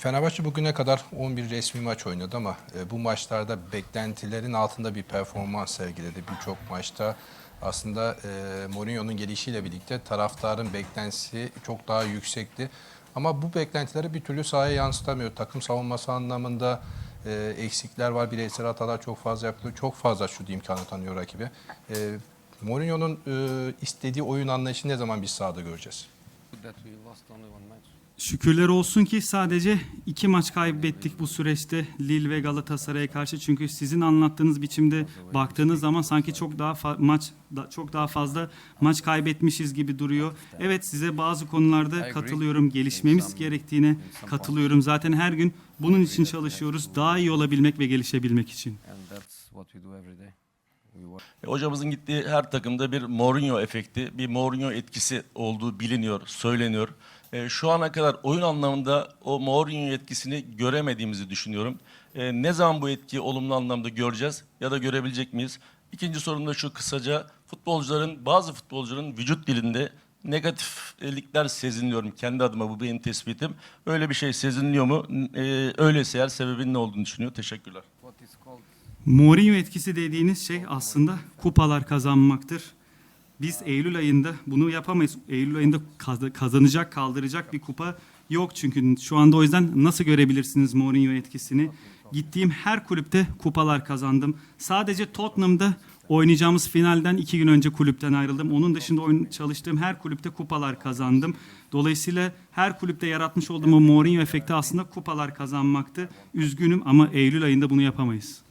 Fenerbahçe bugüne kadar 11 resmi maç oynadı ama e, bu maçlarda beklentilerin altında bir performans sergiledi. Birçok maçta aslında e, Mourinho'nun gelişiyle birlikte taraftarın beklentisi çok daha yüksekti. Ama bu beklentileri bir türlü sahaya yansıtamıyor. Takım savunması anlamında e, eksikler var. Bireysel hatalar çok fazla yapılıyor. Çok fazla şut imkanı tanıyor rakibe. Mourinho'nun istediği oyun anlayışı ne zaman biz sahada göreceğiz? Şükürler olsun ki sadece iki maç kaybettik bu süreçte Lille ve Galatasaray'a karşı. Çünkü sizin anlattığınız biçimde baktığınız zaman sanki çok daha maç da- çok daha fazla maç kaybetmişiz gibi duruyor. Evet size bazı konularda katılıyorum. Gelişmemiz gerektiğine katılıyorum. Zaten her gün bunun için çalışıyoruz. Daha iyi olabilmek ve gelişebilmek için. Hocamızın gittiği her takımda bir Mourinho efekti, bir Mourinho etkisi olduğu biliniyor, söyleniyor. E, şu ana kadar oyun anlamında o Mourinho etkisini göremediğimizi düşünüyorum. E, ne zaman bu etkiyi olumlu anlamda göreceğiz ya da görebilecek miyiz? İkinci sorum da şu kısaca futbolcuların, bazı futbolcuların vücut dilinde negatiflikler sezinliyorum. Kendi adıma bu benim tespitim. Öyle bir şey sezinliyor mu? E, öyleyse eğer sebebinin ne olduğunu düşünüyor. Teşekkürler. Mourinho etkisi dediğiniz şey aslında kupalar kazanmaktır. Biz Eylül ayında bunu yapamayız. Eylül ayında kaz- kazanacak, kaldıracak bir kupa yok çünkü şu anda o yüzden nasıl görebilirsiniz Mourinho etkisini? Gittiğim her kulüpte kupalar kazandım. Sadece Tottenham'da oynayacağımız finalden iki gün önce kulüpten ayrıldım. Onun dışında oyun, çalıştığım her kulüpte kupalar kazandım. Dolayısıyla her kulüpte yaratmış olduğum o Mourinho efekti aslında kupalar kazanmaktı. Üzgünüm ama Eylül ayında bunu yapamayız.